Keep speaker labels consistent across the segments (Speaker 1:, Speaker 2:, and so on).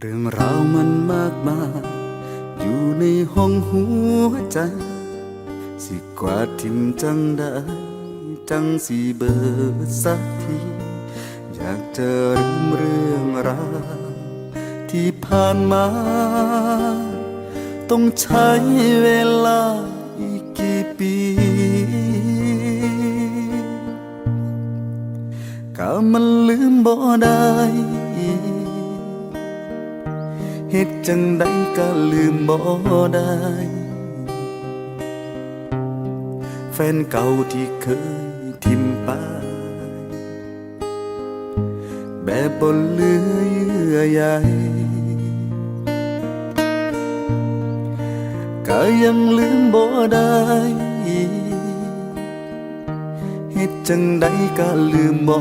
Speaker 1: เรื่องราวมันมากมายอยู่ในห้องหัวใจ สิกว่าดทิมจังได้จังสีเบิดสักที อยากจะลืมเรื่องราวที่ผ่านมา ต้องใช้เวลา เหตุจังใดก็ลืมบ่ได้ แฟนเก่าที่เคยทิมปไปแบบบนเลือเยื่อใยก็ยังลืมบ่ได้เหตุจังใดก็ลืมบ่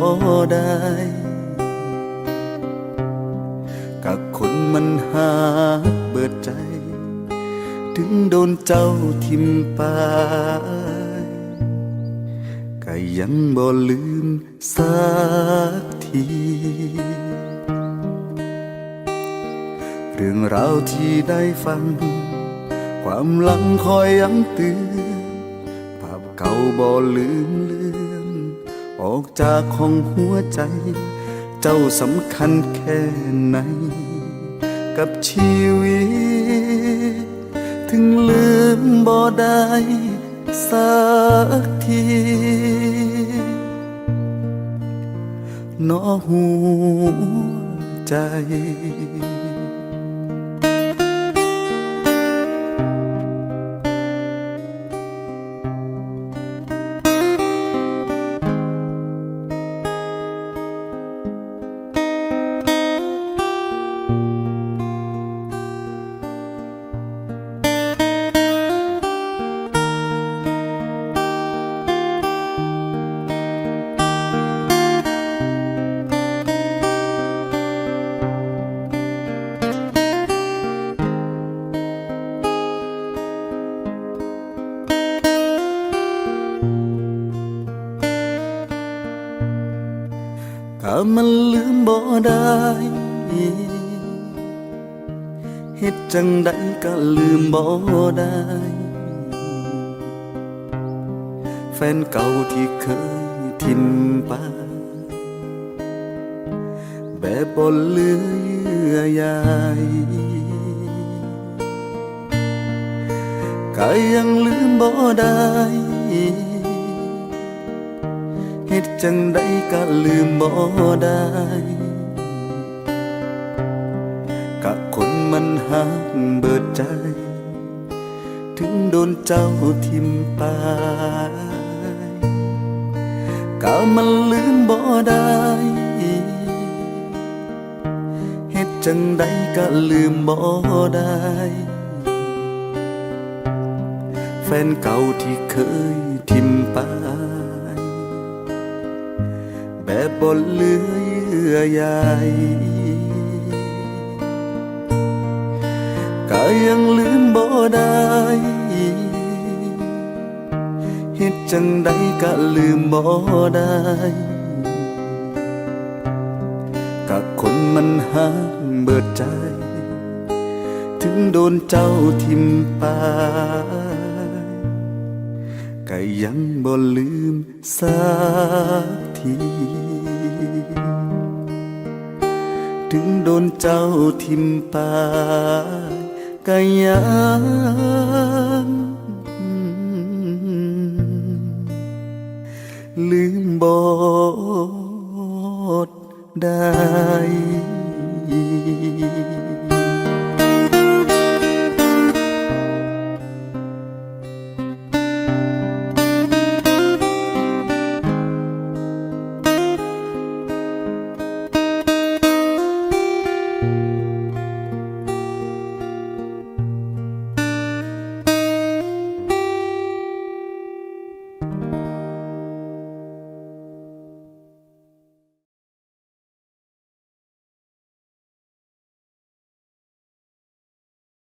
Speaker 1: ได้ กับคนมันหาเบิดใจ ถึงโดนเจ้าทิมไปก็ยังบ่ลืมสักที เรื่องราวที่ได้ฟัง ความหลังคอยย้ำเตือนภาพเก่าบ่ลืมเลือน ออกจากห้องหัวใจ เจ้าสำคัญแค่ไหน กับชีวิต ถึงลืมบ่ได้สักทีเนอหัวใจ ก็มันลืมบ่ได้เหตุจังใดก็ลืมบ่ได้ แฟนเก่าที่เคยทิมไปแบบบ่เหลือเยื่อใยก็ยังลืมบ่ได้ เหตุจังใดก็ลืมบ่ได้กับคนมันหักเบิดใจ ถึงโดนเจ้าทิมไปก็มันลืมบ่ได้เหตุจังใดก็ลืมบ่ได้แฟนเก่าที่เคยทิมไป แบบบนเหลือเยื่อใยก็ยังลืมบ่ได้เหตุจังใดก็ลืมบ่ได้กับคนมันหักเบิดใจ ถึงโดนเจ้าทิมไปก็ยังบ่ลืมสัก ที ถึงโดนเจ้าทิมไปก็ยังลืมบ่ได้